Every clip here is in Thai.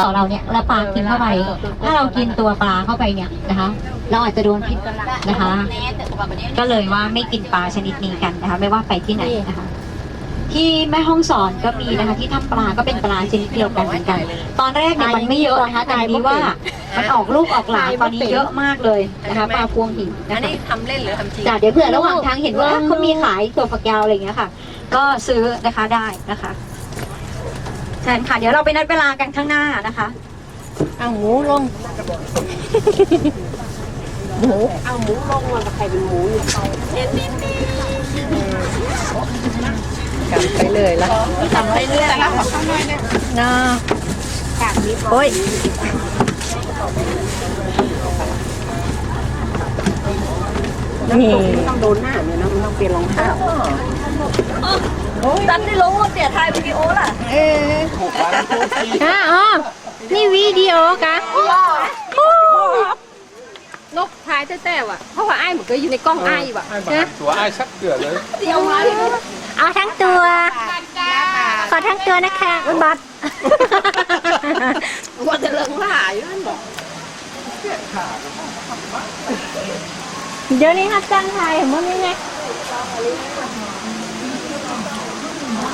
ต่อเราเนี่ยแล้วปลากินเข้าไป ถ้าเรากินตัวปลาเข้าไปเนี่ยนะคะ เราอาจจะโดนพิษนะคะ ก็เลยว่าไม่กินปลาชนิดนี้กันนะคะ ไม่ว่าไปที่ไหนนะคะ ที่แม่ห้องสอนก็มีนะคะ ที่ทำปลาก็เป็นปลาชนิดเดียวกันเหมือนกัน ตอนแรกเนี่ยมันไม่เยอะนะคะแต่ทีนี้ว่ามันออกลูกออกหลานตอนนี้เยอะมากเลยนะคะปลาพวงหินอันะนคะนี้ทำเล่นหรือทำจริงจ้ะเดี๋ยวเผื่อระหว่างทางเห็นว่าเขามีขายตัวฝักยาวอะไรอย่างเงี้ยค่ะ ก็ซื้อนะคะได้นะคะ เชิญค่ะ เดี๋ยวเราไปนัดเวลากันข้างหน้านะคะ เอาหมูลง หมูเอาหมูลงมันใครเป็นหมูอยู่เขากำไปเลยละทำไปเรื่อยนะโอ้ยนี่ต้องโดนหน้าเนี่ยนะมันต้องเปลี่ยนรองเท้า ตัดได้ลงเสียทายวิดีโอล่ะอะอ๋อ นี่วิดีโอกะนกทายแต้ๆว่ะ เพราะว่าไอ้ายมันก็อยู่ในกล้องไอ้ายว่ะไอ้บ้านตัวไอ้ชักเกลือเลยเอาทั้งตัว ขอทั้งตัวนะคะอุยบัตว่าจะเลิกหลายนั่นบอกเดี๋ยวนี้ครับจ้างไทยเห็นมั้ยไงเขาเดินลบหมดเลยอะแม่มันนี่คือเออมาหาหมออุ้ยเสียง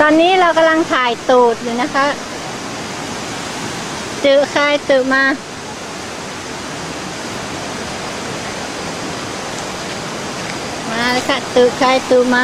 ตอนนี้เรากำลังถ่ายตูดอยู่นะคะ จือใครตือมา มาเลยค่ะตือใครตือมา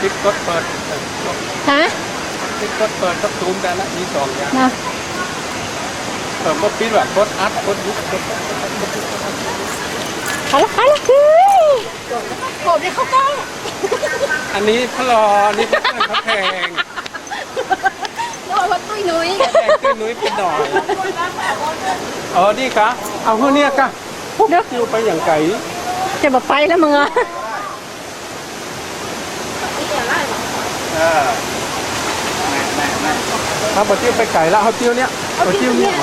คลิปกดเปิด ฮะ คลิปกดเปิดกับซูมกันละมีสองอย่างนะเปิดก็ปิดว่ากดอัดกดยุบกดไปละไปละคือโกรธได้เข้ากล้องอันนี้พะลออันนี้พะพระแพงโดนว่าตุ้ยนุ้ยพระแพงขึ้นนุ้ยเป็นดอยเออนี่กะเอาเท่านี้กะเดี๋ยวอยู่ไปอย่างไก่จะบอกไปแล้วมึงอะเออถ้าบะเที่ยวไปไก่แล้วเอาเที่ยวเนี้ยเอาเที่ยวเนี้ย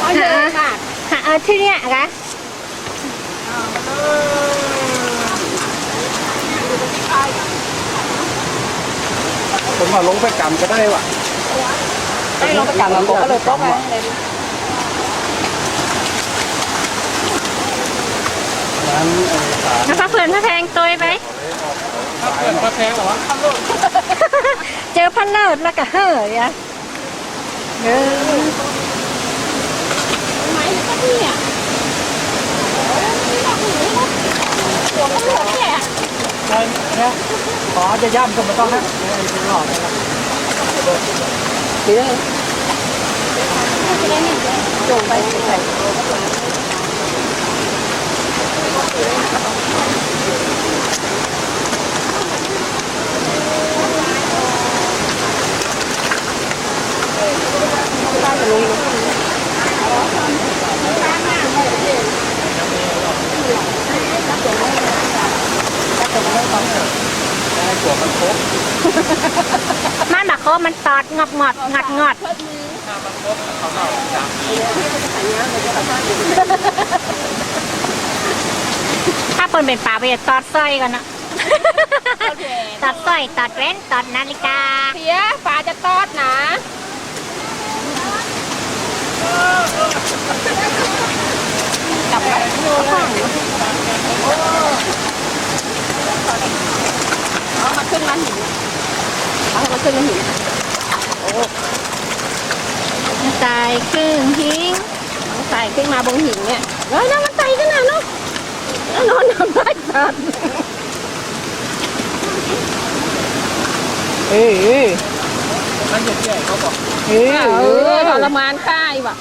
เอาเยอะค่ะหาเอาที่เนี้ยกะผมมาลงไปกำก็ได้ว่ะให้ลงไปกลับมาโกก็เลยโต๊ะไงร้านไอ้สารนะคะเพื่อนพระแพงตัวไปถ้าเปิดพระแพงเหรอวะเจอพันเลิศแล้วก็เฮ้ยอะ เออไม้ก็เนี่ยหัวก็หัวเนี่เนี่ยขอจะย่ำก็ไม่ต้องนะไอ้เป็นหลอดนะเดี๋ยวจงไปใส่ได้กลัวมันครบ มันบักโคมันต อดงอดงอดงัดงอดถ้ามันครบเขาก็เอาสามปีถ้าเปินเป็นป่าไปจะตอดสร้อยกันนะตอดสร้อยตอดแว่นตอดนาฬิกาเสียฝาจะตอดนะกลับมาข้างเอามาขึ้นมาหินเอามาขึ้นขึ้นมาหิน ใส่ครึ่งทิ้งใส่ขึ้นมาบนหินเนี่ยเฮ้ยน้ำมันใส่ขนาดเนาะแล้วนอนน้ำลายสัตว์เอ้ยมันจะแก่เขาบอกเออทรมานค่ายว่ะ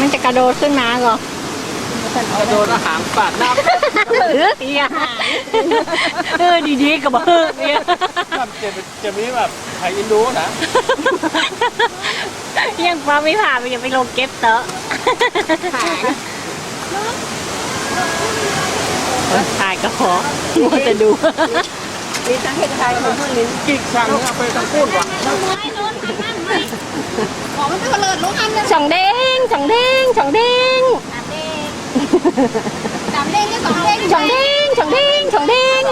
มันจะกระโดดขึ้นมาเหรอจะโดนอาหารปาดหน้า เออเอียเออดีๆกับเออเอียจะจะมีแบบไทยอินโดนะยังฟ้าไม่ผ่านไปอย่าไปลงเก็บเตอะถ่ายก็พอมันจะดูมีทั้งเห็ดไทยกับเพื่อลิ้นกิ๊กสั่งไปทั้งพูดว่ะสองเด้งสองเด้งสองเด้งสามเด้งก็สองเด้งสองเด้งสองเด้งสองเด้ง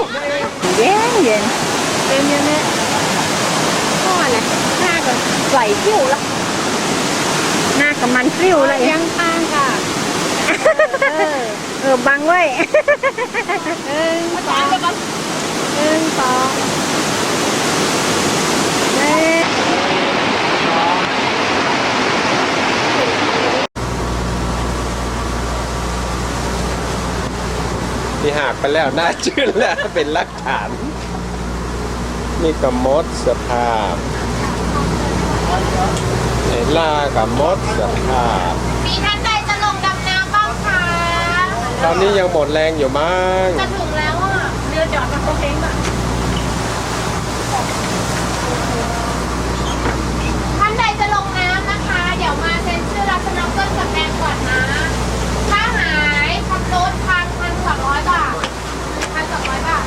เย็นเย็นเต็มเย็นเนี่ยพ่อนี่ยหน้าก็ไหวคิ้วละหน้ากับมันฟิวเลยยังข้างค่ะเออบังไว้หนึ่งสองหนึ่งสองเฮ้ยากไปแล้วน่าชื่นแล้วเป็นหลักฐาน นี่ก็มดสภาพไอ้ล่ากับมดสภาพ มีท่านใดจะลงดำน้ำบ้างคะตอนนี้ยังหมดแรงอยู่มั้ง จะถึงแล้วอะ เรือจอดมาโคเค้งอะท่านใดจะลงน้ำนะคะ เดี๋ยวมาเซ็นชื่อรับสนองเกินสแกนก่อนนะ ถ้าหายทำรถพันพันสองร้อยบาทพันสองร้อยบาท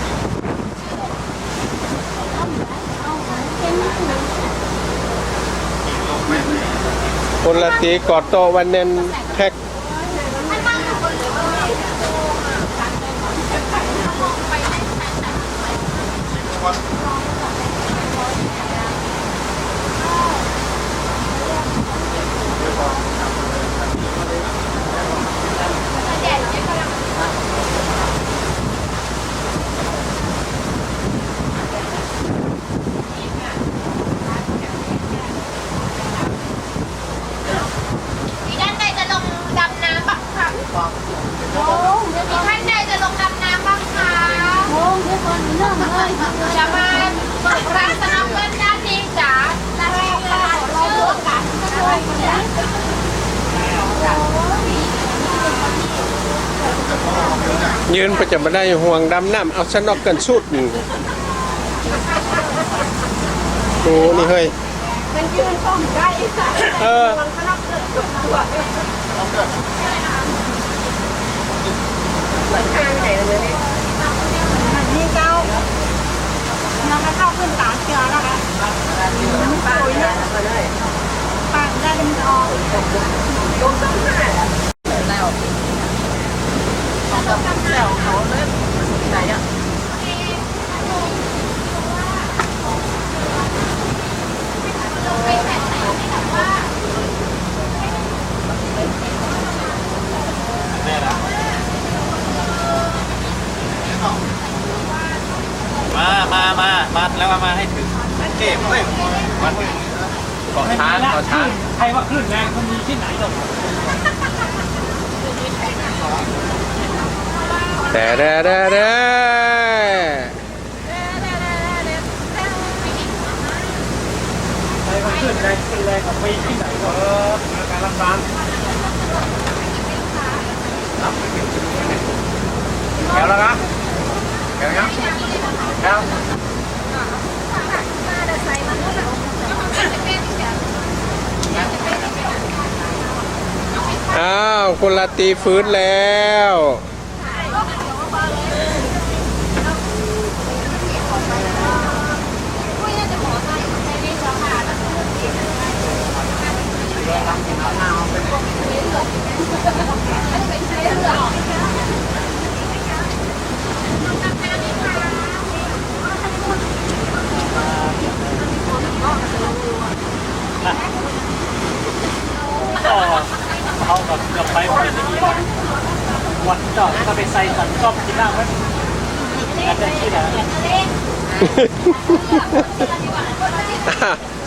คนละตีกอดโตะวันเน้นแพ็กท่านนั่งอยู่บนเรือ มีท่านใดจะลงดำน้ำบ้างคะมี ท่านใดจะลงดำน้ำบ้างคะจะมาเปิดร้านสนับเงินด้านนี้จ๋าและให้เราชื่อกันยืนประจำมาได้ห่วงดำน้ำเอาชนอกกันสุดดูนี่เฮ้ยมันยืนป้องได้ค่ะเออมันก็รับ เกิดตัวเหมือนทางไหนเลยเนี่ยนี่เจ้าน้ำเข้าขึ้นตาเชื้อแล้วค่ะปากเนี่ยปาได้เป็นออกยกต้องห้าแล้วแล้วเขาเลยไหนอะ มา มา มา มาแล้วมาให้ถึงเก็บเลยมาถึงเกาะช้างเกาะช้าง ใครว่าคลื่นแรงมันมีที่ไหนหรอก แต่แด่แด่แด่ใครว่าคลื่นแรงคลื่นแรงมันมีที่ไหนหรอกเออการรักษาแก้วแล้วนะแก้วยังแก้วอ้าวคนละตีฟื้นแล้ว ก็เอาแบบกับไปเป็นอย่างนี้นะวันจอดก็ไปใส่สันกล้องที่หน้าไว้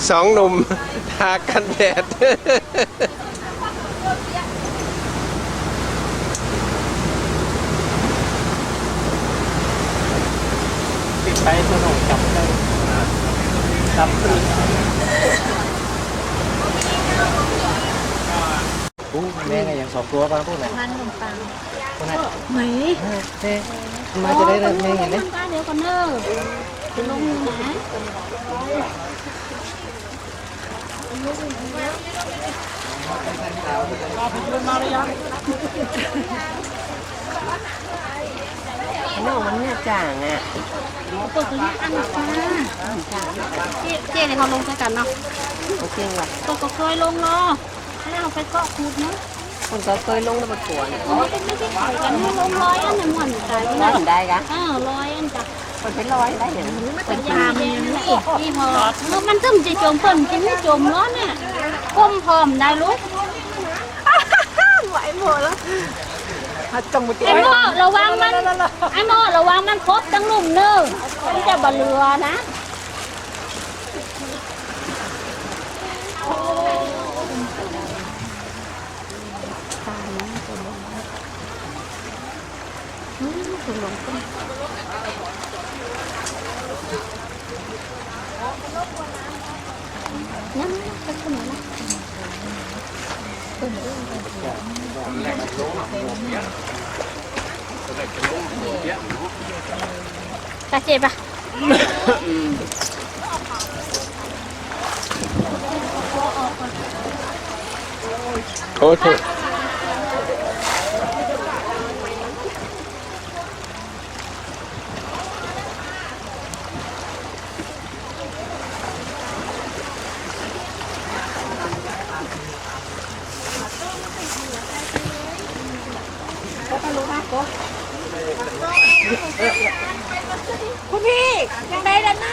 สองหนุ่มทากันแดด ปิดไปสนุกจับได้จับปรึกแม่ก็ยังสอบตัวป่ะพวกนั้นร้านขนมปังไหนเอ๊ะมาจะได้แม่เห็นไหมป้าเดี๋ยวก่อนเนอะจะ ลงนะน้องมันเนี่ยจ่างอะเปิดตัวนี้อันฟ้าเจ๊เจ๊ในเขาลงกันเนาะโอเคว่ะตัวก็เคยลงเนาะให้เราไปเกาะคูดเนาะคนก็เคยลงแล้วมาปวดไม่ได้ไม่ได้ขายกันให้ลงร้อยอันหนึ่งหม่อนตายไปน่านะเห็นได้กะอ้าวร้อยอันจ้ะ คนเป็นร้อยได้อย่างนี้เป็นยามนี่นี่พอเออมันซึมจะจมเพิ่นจะไม่จมร้อนเนี่ยก้มพร้อมได้ลูกไหวหมดแล้วจงมุดไอ้หม้อระวังมันไอ้หม้อระวังมันครบตั้งหลุมเนอะมันจะบะเรือนะตา กันเจ็บปะโอ้โห คุณพี่ยังไงด้านหน้า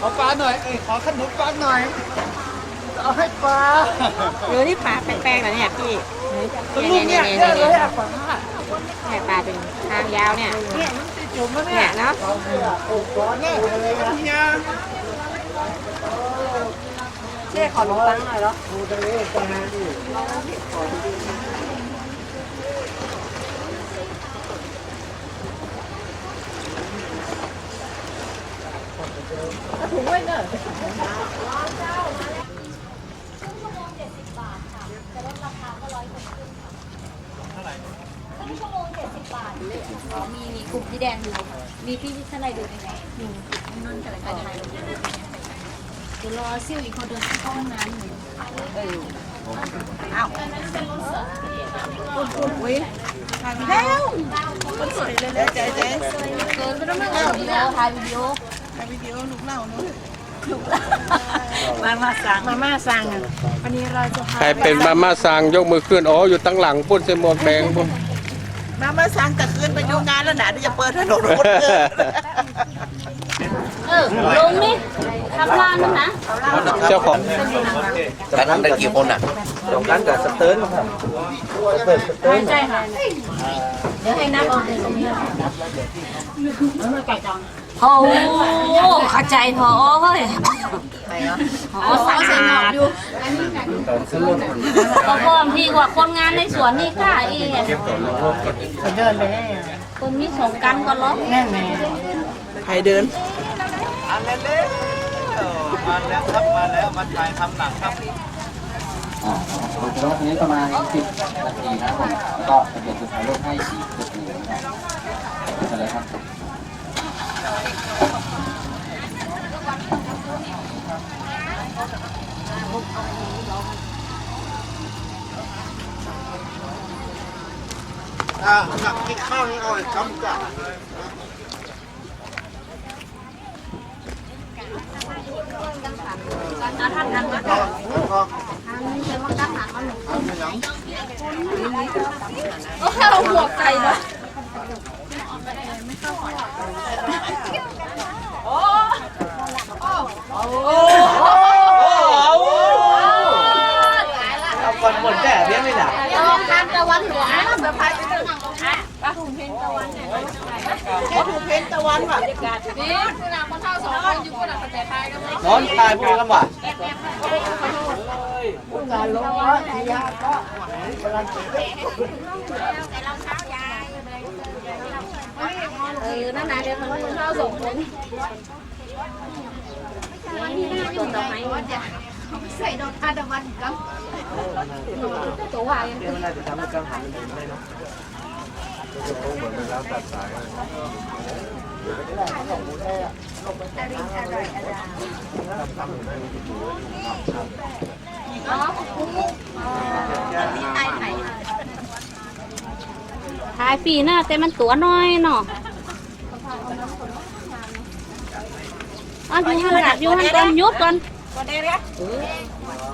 ขอปลาหน่อย เอ้ยขอขนมปลาหน่อย เอาให้ปลาเรือที่ปลาแป้งๆนะเนี่ยพี่ตัวลูกเนี่ยเยอะเลยอะปลาเนี่ยปลาเป็นทางยาวเนี่ย เนี่ยมันติดจุ่มแล้วเนี่เนี่ยย เนาะเนี่ยเนี่ยเจ๊ขอลงตังหน่อยเหรอมีมีกลุ่มที่แดงอยู่มีพี่ที่ท่านใดดูยังไงอยู่นั่นกันเลยค่ะเดี๋ยวรอซิ่วอีกคนเดินเข้าห้องน้ำอยู่แล้วคนสวยเลยเลยใจใจเกินไปแล้วมั้งเอาวิดีโอถ่ายวิดีโอวิดีโอลูกเล่าเนาะมามาสั่งมาม่าสั่งอะวันนี้เราจะพาใครเป็นมาม่าซางยกมือขึ้นอ๋ออยู่ตั้งหลังปุ้นเซมอนแบงปุ้นมามาสั่งแต่คืนไปดูงานแล้วนะที่จะเปิดถนนคนเดินเออลงนี่ ทำร้านนึงนะเจ้าของแต่นั้นได้กี่คนอะสองกันกับสเติร์นใช่ค่ะเดี๋ยวให้นับเอาในตรงนี้โอ้เข้าใจพอเฮ้ยพอสะอาดอยู่ก็พร้อมที่กว่าคนงานในสวนนี่กล้าอีกเดินไปได้คนนี้สงกันก็ล็อกแน่แน่ใครเดิน มาแล้วครับมาแล้วมาถ่ายทำหนังครับอ่าผมคิดว่าตรงนี้ประมาณ10นาทีนะครับผมแล้วก็จะเปลี่ยนจุดถ่ายรูปให้สีจุดหนึ่งนะครับไปเลยครับอ่าหนักกินข้าวนี่ เอาไอ้คำกับคนบนแก่เบี้ยไม่หนักนอนตายพูดกันว่ะ là luôn đó chị á có ừ nó là được mình nó dùng cũng tuần đầu này không xây đâu ta đâu ăn cấm tủ hoài đêm nay thì tao mới cân hành lên đây đó Hãy subscribe cho kênh Ghiền Mì Gõ Để không bỏ lỡ những video hấp dẫn ขายฟรีนะแต่มันตัวน้อยเนาะอันอยู่หันกัดอยู่หันก่อนยุดก่อน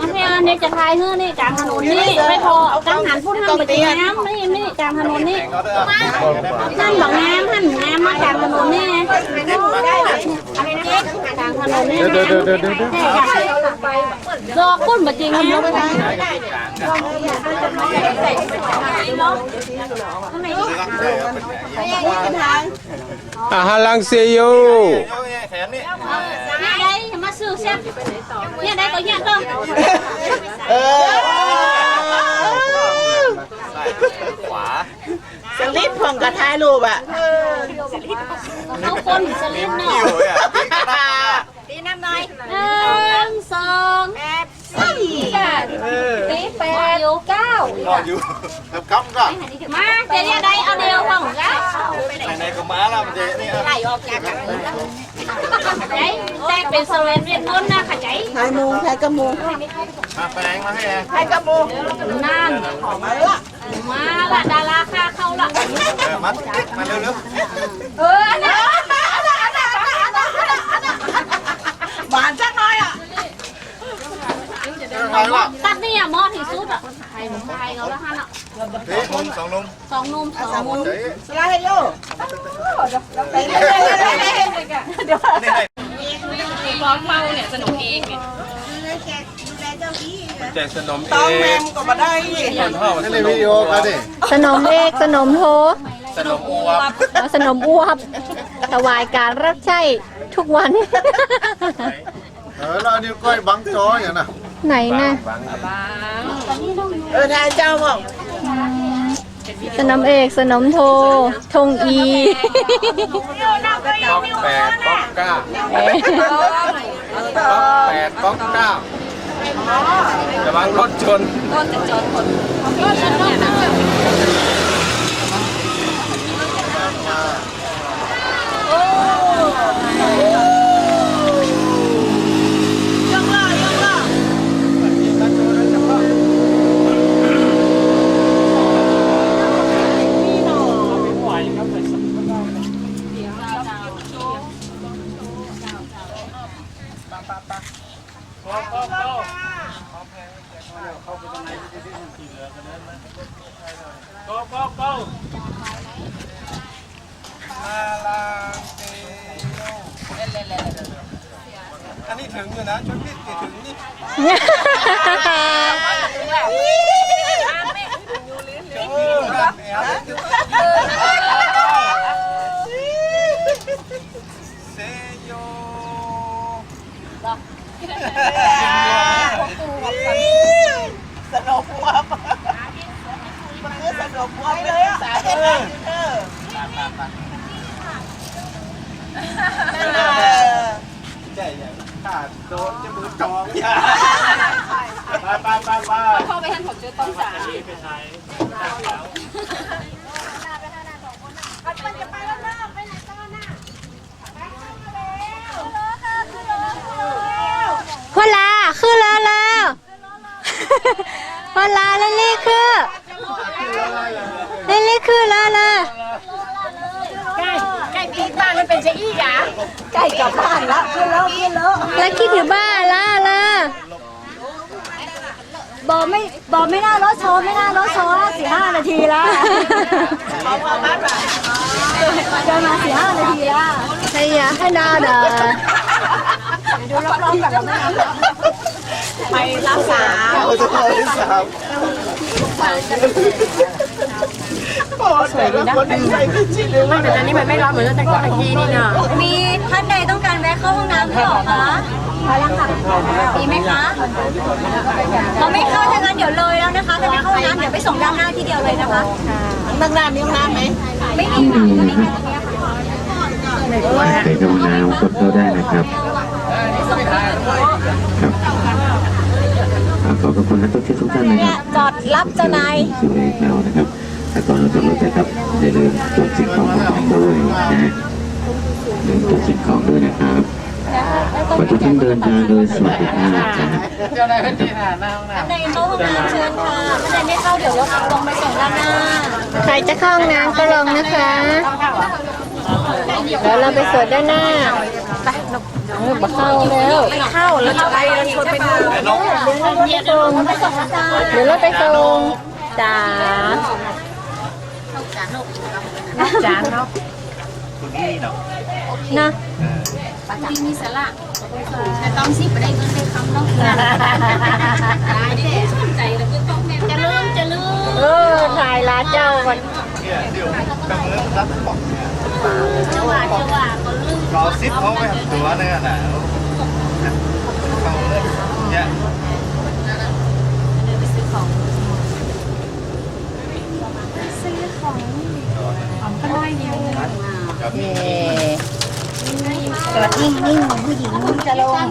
มันไม่อันนี้จะทายเฮือนี่กลางถนนนี่ไม่พอกังหันพูดทางไปตีน้ำนี่นี่กลางถนนนี่นั่นบอกน้ำหันน้ำมากลางถนนนี่อะไรนะกลางถนนนี่เดี๋ยวเดี๋ยวเดี๋ยวเดี๋ยวเดี๋ยวดอกก้นบะจริงนะ อาหารลังเซโยแขนนี่เนี่ยได้มาซื้อเช่นเนี่ยได้ก็เนี่ยต้องเออขวาสลิปของกระทายรูปอะเอาคนสลิปเนาะ อยู่อะ หนึ่งสองสี่ตีแป ดอยู่เก้ารออยู่กับกำก็มาเดี๋ยวเนี่ยได้เอาเดียวของแล้วไหนๆก็มาแล้วมันจะนี่ไหลออกจากกันใจแตกเป็นสเวนเวียนต้นนะค่ะใจทายมูทายกระมูมาแปลงมาให้ทายกระมูนั่นมาละดาราค่าเข้าละเออมามาเร็วเอออันนั้นหวานสักหน่อยอะๆไปว่า ตัดนี่อะมอที่สุดอะไทยผมไทยเขาละฮันอะเฮ้ยนุ่มสองนมสองนมสองนุ่มเฮ้ยสนี่ให้แจกขนมตองเอแมงมก็มาได้คนห่อมันในวิดีโอกันดิสนมเอกสนมโทขนมอวบสนมอ้วบถวายการรับใช้ทุกวัน เออแล้วอันนี้ก้อยบังจออย่างน่ะ ไหนนะเออทายเจ้าบอกสนมเอกสนมโททงอีป๊อกแปดป๊อกเก้าป๊อกแปดป๊อกเก้าระวังรถชน go go go มาลาเซโยอันนี้ถึงอยู่นะชุดพี่ติดถึงนี่เออแอบ สนุกวับมันคือสนุกวับเลยอะเออเออใจอย่างขาโดนจะมือจองยาไปไปไปไปเข้าไปทันผมจะต้องสายไปใช้ ลาคือแล้วแล้วพลาเล่นลี่คือเล่นลี่คือแล้วแล้วใกล้ปีบ้านมันเป็นเชอี้กะใกล้กลับบ้านละขึ้นแล้วขึ้นแล้วแล้วคิดถึงบ้านล่ะล่ะบอกไม่บอกไม่น่ารถโชว์ไม่น่ารถโชว์สี่ห้านาทีละเดินมาสี่ห้านาทีละใช่ยะให้นาเด้อ ดูรอบๆกันแล้วแม่ไปรับสาวเอาจะเอาที่สามโอ้แต่ละคนนี่ใส่ไม่ชินเลยไม่แต่อันนี้มันไม่ร้อนเหมือนแต่ก่อนทีนี่เนาะมีท่านใดต้องการแวะเข้าห้องน้ำหรือเปล่าคะมีไหมคะเราไม่เข้าถ้างั้นเดี๋ยวเลยแล้วนะคะถ้าไม่เข้าห้องน้ำเดี๋ยวไปส่งด้านหน้าทีเดียวเลยนะคะนั่งน้ำมีห้องน้ำไหมไม่มีค่ะก็มีแค่ตรงเนี้ยค่ะใครเข้าห้องน้ำกดเข้าได้นะครับครับอ่า ขอขอบคุณนักท่องเที่ยวทุกท่านนะครับจอดรับเจ้านายสู่เอกเรานะครับแต่ก่อนเราจะรถนะครับอย่าลืมตรวจสิ่งของของด้วยนะฮะลืมตรวจสิ่งของด้วยนะครับขอทุกท่านเดินทางโดยสวัสดิภาพนะฮะเจ้านายพื้นที่หน้าห้องน้ท่านใดเข้าห้องน้ำเชิญค่ะท่านใดไม่เข้าเดี๋ยวรถลงไปส่งด้านหน้า ใครจะเข้าห้องน้ำก็ลงนะคะ เดี๋ยวเราไปสวดด้านหน้าเออ มาเข้าแล้วเข้าแล้วจะไปเราชวนไปดูเดี๋ยวเราไปส่งเดี๋ยวเราไปส่งจ้าจ้าเนาะำคุณนี่เนาะนะดีมีสาระแต่ต้องซิบไปได้เงินได้คำเนาะตายดิสนใจแล้วก็ต้องแม่จะลืมจะลืมเออถ่ายลาเจ้าวันเนี่ยเดี๋ยวกำเนิดรับบอก เนี่ยจะว่าจะว่าก็ลืมรอซิปเขาไปทำตัวเนี่ยนะเขาเลยเนี่ยจอดนิ่งๆผู้หญิงจะลง